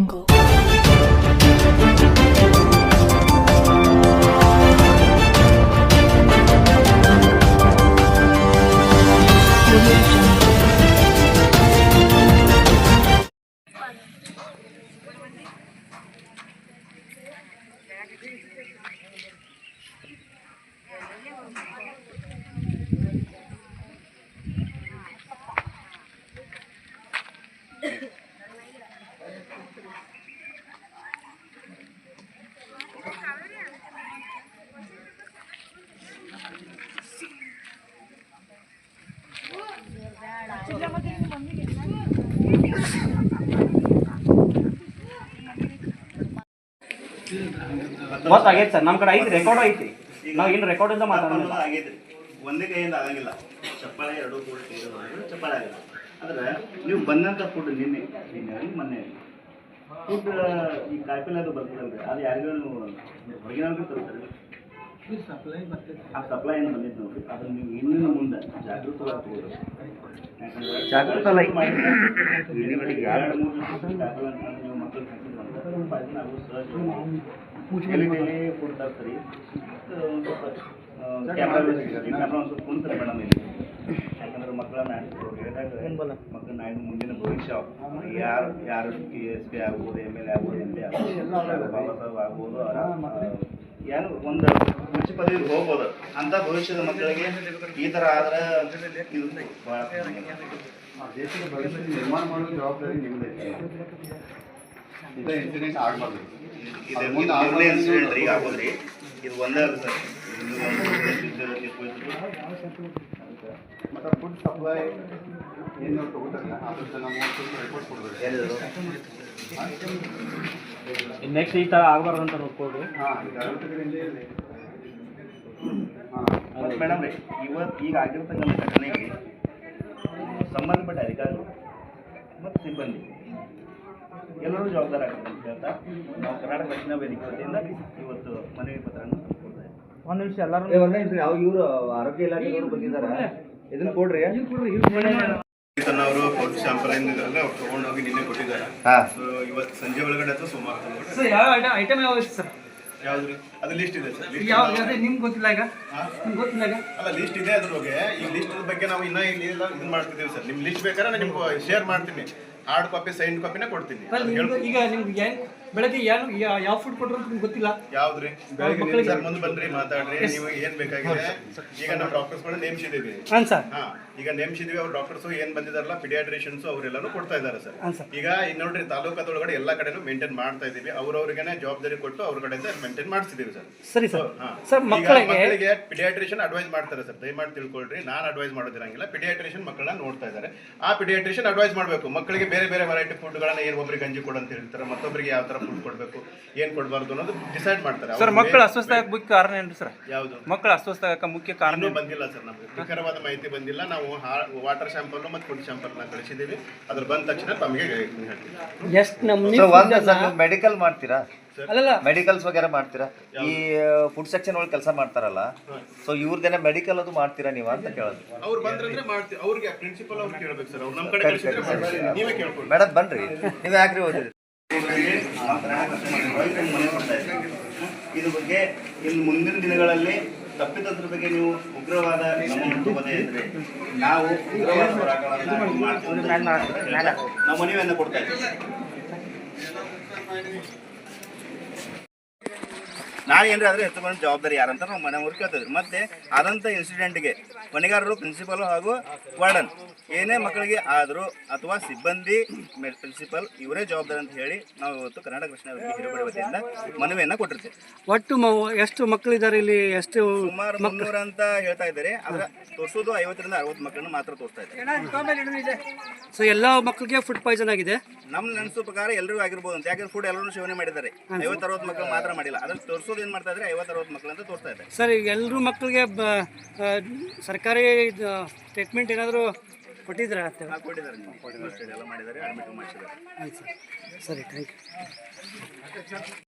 Angle. ಗೊತ್ತಾಗೈತೆ sir ನಮ್ಮ ಕಡೆ ಐತಿ ರೆಕಾರ್ಡ್ ಐತಿ ನಾವು ಇನ್ನು ರೆಕಾರ್ಡಿಂದ ಮಾತಾಡೋಣ ಚಪ್ಪಾಳೆ ಆಗೈತ್ರಿ ಒಂದೇ ಕೈಯಿಂದ ಆಗಂಗಿಲ್ಲ. ಚಪ್ಪಾಳೆ ಎರಡು ಕೂಡ ಚಪ್ಪಾಳೆ ಆಗಿಲ್ಲ. ಆದ್ರೆ ನೀವು ಬಂದಂತ ಫುಡ್ ನಿನ್ನೆ ನಿನ್ನೆ ಆಗಲಿ ಮೊನ್ನೆ ಫುಡ್ ಈ ಕಾಯಿಪಲ್ಲೆ ಅದು ಬರ್ತದಲ್ರಿ. ಅದು ಯಾರಿಗೂ ನೀವು ಹೊರಗಿನವ್ರಿಗೆ ತರ್ತಾರೆ ಆ ಸಪ್ಲೈ ಏನು ಬಂದಿದ್ದು ನೋಡ್ರಿ. ಅದನ್ನ ನೀವು ಇನ್ನೂ ಮುಂದೆ ಜಾಗೃತವಾಗಿ ಯಾಕಂದ್ರೆ ಜಾಗೃತ. ಮಾಡಿದ್ರೆ ಎರಡು ಮೂರು ನೀವು ಮಕ್ಕಳು ಸಹಜ ಒಂದು ಸ್ವಲ್ಪ ಕ್ಯಾಮ್ರಾ ಕ್ಯಾಮ್ರಾ ಒಂದು ಸ್ವಲ್ಪ ಕುಂತಾರೆ ಮೇಡಮ್ ಇಲ್ಲಿ. ಯಾಕಂದ್ರೆ ಮಕ್ಕಳನ್ನ ಹೇಳಿದಾಗ ಮುಂದಿನ ಭವಿಷ್ಯ ಯಾರು ಯಾರು ಕೆ ಎಸ್ ಪಿ ಆಗ್ಬೋದು ಎಂ ಎಲ್ ಎ ಆಗ್ಬೋದು ಎಂ ಪಿ ಆಗ್ಬೋದು ಬಾಬಾ ಸಾಹೇಬ್ ಆಗ್ಬೋದು ಏನು ಒಂದು ಉಚ್ಚ ಪದವಿಗೆ ಹೋಗ್ಬೋದು. ಅಂತ ಭವಿಷ್ಯದ ಮಕ್ಕಳಿಗೆ ಈ ಥರ ಆದ್ರೆ ಇದು ಭಾಳ ದೇಶದ ಭವಿಷ್ಯ ನಿರ್ಮಾಣ ಮಾಡೋ ಜವಾಬ್ದಾರಿ ನಿಮ್ಮದೇ ಇದೇ ಇನ್ಸಿಡೆಂಟ್ ಆಗಬಾರ್ದು. ಇದು ಮೂರನೇ ಇನ್ಸಿಡೆಂಟ್ ರೀ ಆಗೋದ್ರಿ ಇದು ಒಂದೇ ಆಗುತ್ತೆ. ಮತ್ತು ಫುಡ್ ಸಪ್ಲೈ ಏನು ತಗೋತಾರಲ್ಲ ಅದ್ರ ನಾವು ರಿಪೋರ್ಟ್ ಕೊಡ್ಬೇಕು ನೆಕ್ಸ್ಟ್ ಈ ಥರ ಆಗಬಾರ್ದು ಅಂತ ನೋಡ್ಕೊಡ್ರಿ ಹಾಂ ಮೇಡಮ್ ರೀ ಇವತ್ತು ಈಗ ಆಗಿರ್ತಕ್ಕಂಥ ಘಟನೆಗೆ ಸಂಬಂಧಪಟ್ಟ ಅಧಿಕಾರಿಗಳು ಮತ್ತು ಸಿಬ್ಬಂದಿ ಎಲ್ಲರೂ ಜವಾಬ್ದಾರ ಆಗ್ತಾರೆ ಅಂತ ಹೇಳ್ತಾ ನಾವು ಕರ್ನಾಟಕ ರಕ್ಷಣಾ ವೇದಿಕೆ ವತಿಯಿಂದ ಇವತ್ತು ಮನವಿ ಪತ್ರವನ್ನು ಒಂದ್ ನಿಮಿಷ ಎಲ್ಲರೂ ಯಾವ ಇವರು ಆರೋಗ್ಯ ಇಲಾಖೆಯವರು ಬಂದಿದ್ದಾರೆ. ಇದನ್ನ ಕೊಡ್ರಿ. ಅವರು ತೊಗೊಂಡು ಹೋಗಿ ನಿನ್ನೆ ಕೊಟ್ಟಿದ್ದಾರೆ. ಹಾ. ಸೊ ಇವತ್ತು ಸಂಜೆ ಒಳಗಡೆ ಅಥವಾ ಸೋಮವಾರ ಸರ್ ಯಾವ ಐಟಮ್ ಯಾವ ಸರ್? ಯಾವ್ದು ರೀ? ಅದು ಲಿಸ್ಟ್ ಇದೆ ಸರ್ ಯಾವ ನಿಮ್ಗೆ ಗೊತ್ತಿಲ್ಲ ಈಗ? ನಿಮ್ಗೆ ಗೊತ್ತಿಲ್ಲ ಈಗ? ಅಲ್ಲ ಲಿಸ್ಟ್ ಇದೆ ಅದ್ರ ಬಗ್ಗೆ ಈ ಲಿಸ್ಟ್ ಬಗ್ಗೆ ನಾವು ಇನ್ನೂ ಇಲ್ಲಿ ಇದನ್ನ ಮಾಡ್ತಿದ್ದೀವಿ ಸರ್. ನಿಮ್ಮ ಲಿಸ್ಟ್ ಬೇಕಾದ್ರೆ ನಾನು ನಿಮ್ಗೆ ಶೇರ್ ಮಾಡ್ತೀನಿ. ಹಾರ್ಡ್ ಕಾಪಿ ಸೈನ್ ಕಾಪಿನ ಕೊಡ್ತೀನಿ. ಅಲ್ಲ, ಈಗ ನಿಮ್ಗೆ ಏನು ಬೆಳಗ್ಗೆ ಏನು ಯಾ- ಯಾವ ಫುಡ್ ಕೊಟ್ಟರು ಅಂತ ನಿಮ್ಗೆ ಗೊತ್ತಿಲ್ಲ? ಯಾವ್ದ್ರಿ? ಸರ್ ಮುಂದೆ ಬನ್ರಿ ಮಾತಾಡ್ರಿ ನೀವು ಏನ್ ಬೇಕಾಗಿದೆ? ಈಗ ನಮ್ಮ ಡಾಕ್ಟರ್ಸ್ಗಳು ನೇಮಿಸಿದೀವಿ ಹಾಂ ಸರ್. ಹಾ ಈಗ ನೇಮಿಸಿದೀವಿ ಅವ್ರ ಡಾಕ್ಟರ್ಸ್ ಏನ್ ಬಂದಿದಾರಲ್ಲ ಪಿಡಿಯಾಟ್ರಿಷಿಯನ್ಸ್ ಅವರೆಲ್ಲರೂ ಕೊಡ್ತಾ ಇದ್ದಾರೆ ಸರ್. ಹಾಂ ಸರ್. ಈಗ ಈಗ ನೋಡ್ರಿ ತಾಲೂಕದೊಳಗಡೆ ಎಲ್ಲ ಕಡೆನೂ ಮೇಂಟೈನ್ ಮಾಡ್ತಾ ಇದೀವಿ. ಅವ್ರವ್ರಿಗೆನೆ ಜವಾಬ್ದಾರಿ ಕೊಟ್ಟು ಅವ್ರ ಕಡೆಯಿಂದ ಮೇಂಟೈನ್ ಮಾಡಿಸಿದೀವಿ ಸರ್. ಸರಿ ಸರ್. ಹಾ. ಸರ್ ಈಗ ಮಕ್ಕಳಿಗೆ ಮಕ್ಕಳಿಗೆ ಪಿಡಿಯಾಟ್ರಿಷಿಯನ್ ಅಡ್ವೈಸ್ ಮಾಡ್ತಾರೆ ಸರ್. ದಯಮಾಡಿ ತಿಳ್ಕೊಳ್ರಿ ನಾನು ಅಡ್ವೈಸ್ ಮಾಡೋದಿರಂಗಿಲ್ಲ ಪಿಡಿಯಾಟ್ರಿಷಿಯನ್ ಮಕ್ಕಳನ್ನ ನೋಡ್ತಾ ಇದ್ದಾರೆ ಆ ಪಿಡಿಯಾಟ್ರಿಷಿಯನ್ ಅಡ್ವೈಸ್ ಮಾಡಬೇಕು. ಮಕ್ಕಳಿಗೆ ಬೇರೆ ಬೇರೆ ವೆರೈಟಿ ಫುಡ್ಗಳನ್ನ ಏನು ಒಬ್ರಿಗೆ ಗಂಜಿ ಕೊಡು ಅಂತ ಹೇಳ್ತಾರೆ ಮತ್ತೊಬ್ಬರಿಗೆ ಯಾವ ತರ ಫುಡ್ ಕೊಡಬೇಕು ಏನ್ ಕೊಡಬಾರ್ದು ಅನ್ನೋದು ಡಿಸೈಡ್ ಮಾಡ್ತಾರೆ. ಸರ್ ಮಕ್ಕಳು ಅಸ್ವಸ್ಥ ಮುಖ್ಯ ಕಾರಣ ಏನ್ರಿ ಸರ್? ಯಾವುದು? ಮಕ್ಕಳು ಅಸ್ವಸ್ಥ ಆಗಕ್ಕೆ ಮುಖ್ಯ ಕಾರಣ ಬಂದಿಲ್ಲ ಸರ್ ನಮಗೆ. ನಿಖರವಾದ ಮಾಹಿತಿ ಬಂದಿಲ್ಲ. ನಾವು ವಾಟರ್ ಶಾಂಪಲ್ ಮತ್ತು ಫುಡ್ ಸ್ಯಾಂಪಲ್ನ ಕಳಿಸಿದ್ದೀವಿ. ಅದ್ರ ಬಂದ ತಕ್ಷಣ ತಮಗೆ ಹೇಳ್ತೀವಿ ಎಷ್ಟು ಮೆಡಿಕಲ್ ಮಾಡ್ತೀರಾ? ಅಲ್ಲಲ್ಲ. ಮೆಡಿಕಲ್ಸ್ ವಗೇರೆ ಮಾಡ್ತೀರಾ? ಈ ಫುಡ್ ಸೆಕ್ಷನ್ ಒಳಗೆ ಕೆಲಸ ಮಾಡ್ತಾರಲ್ಲ ಸೊ ಇವ್ರದೇನೆ ಮೆಡಿಕಲ್ ಅದು ಮಾಡ್ತೀರಾ ನೀವು ಅಂತ ಕೇಳೋದು. ಅವ್ರು ಬಂದ್ರೆ ಮಾಡ್ತೀವಿ. ಅವ್ರಿಗೆ ಪ್ರಿನ್ಸಿಪಲ್ ಅವ್ರು ಕೇಳಬೇಕು ಸರ್. ಅವ್ರು ನಮ್ಮ ಕಡೆ ಕಳಿಸಿದ್ರೆ. ನೀವೇ ಕೇಳ್ಕೊಳ್ಳಿ. ಮೇಡಮ್ ಬನ್ರಿ. ನೀವು ಯಾಕ್ರಿ ಓದಿದ್ರಿ ಇದ್ರ ಬಗ್ಗೆ ಇನ್ನು ಮುಂದಿನ ದಿನಗಳಲ್ಲಿ ತಪ್ಪಿತದ್ರ ಬಗ್ಗೆ ನೀವು ಉಗ್ರವಾದ ನಮ್ಮ ಮುಂದುವರೆ ಇದ್ರೆ ನಾವು ಉಗ್ರವಾದ ನಮ್ಮ ಮಾಡ್ತೀವಿ ನಾವು ಮನವಿಯನ್ನು ಕೊಡ್ತಾ ಇದ್ದೀವಿ. ನಾನು ಏನ್ರಿ ಆದ್ರೆ ಎತ್ತುಕೊಂಡು ಜವಾಬ್ದಾರಿ ಯಾರಂತ ನಾವು ಮನೆಯವ್ರು ಕೇಳ್ತಿದ್ವಿ ಮತ್ತೆ ಇನ್ಸಿಡೆಂಟ್ ಇನ್ಸಿಡೆಂಟ್ಗೆ ಹೊಣೆಗಾರರು ಪ್ರಿನ್ಸಿಪಲ್ ಹಾಗೂ ವಾರ್ಡನ್ ಏನೇ ಮಕ್ಕಳಿಗೆ ಆದರೂ ಅಥವಾ ಸಿಬ್ಬಂದಿ ಪ್ರಿನ್ಸಿಪಲ್ ಇವರೇ ಜವಾಬ್ದಾರಿ ಅಂತ ಹೇಳಿ ನಾವು ಇವತ್ತು ಕರ್ನಾಟಕ ಕೃಷ್ಣ ಹಿರೇಬಡಿ ವತಿಯಿಂದ ಮನವಿಯನ್ನು ಕೊಟ್ಟಿರ್ತೀವಿ. ಒಟ್ಟು ಎಷ್ಟು ಮಕ್ಕಳಿದ್ದಾರೆ ಇಲ್ಲಿ? ಎಷ್ಟು ಸುಮಾರು ಮುನ್ನೂರ ಅಂತ ಹೇಳ್ತಾ ಇದ್ದಾರೆ. ಆದ್ರೆ ತೋರಿಸೋದು ಐವತ್ತರಿಂದ ಅರವತ್ತು ಮಕ್ಕಳನ್ನ ಮಾತ್ರ ತೋರಿಸ್ತಾ ಇದ್ದಾರೆ. ಸೊ ಎಲ್ಲ ಮಕ್ಕಳಿಗೆ ಫುಡ್ ಪಾಯ್ಸನ್ ಆಗಿದೆ? ನಮ್ಮ ನೆನಸು ಪ್ರಕಾರ ಎಲ್ಲರಿಗೂ ಆಗಿರ್ಬೋದು ಅಂತ. ಯಾಕಂದ್ರೆ ಫುಡ್ ಎಲ್ಲರೂ ಸೇವನೆ ಮಾಡಿದ್ದಾರೆ. ಐವತ್ತು ಅರವತ್ತು ಮಕ್ಕಳು ಮಾತ್ರ ಮಾಡಿಲ್ಲ. ಅದ್ರಲ್ಲಿ ತೋರಿಸೋದು ಏನು ಮಾಡ್ತಾ ಇದ್ದಾರೆ ಐವತ್ತು ಅರವತ್ತು ಮಕ್ಕಳು ಅಂತ ತೋರಿಸ್ತಾ ಇದ್ದಾರೆ. ಸರ್ ಈಗ ಎಲ್ಲರೂ ಮಕ್ಕಳಿಗೆ ಬ- ಆ, ಸರ್ಕಾರಿ ಟ್ರೀಟ್ಮೆಂಟ್ ಏನಾದರೂ ಕೊಟ್ಟಿದ್ದೀರಾ ಅಂತ ಕೊಟ್ಟಿದ್ದಾರೆ ನಿಮಗೆ. ಫಸ್ಟ್ ಏಡ್ ಎಲ್ಲ ಮಾಡಿದ್ದಾರೆ ಅಡ್ಮಿಟ್ ಮಾಡಿಸಿದ್ದಾರೆ. ಸರಿ. Thank you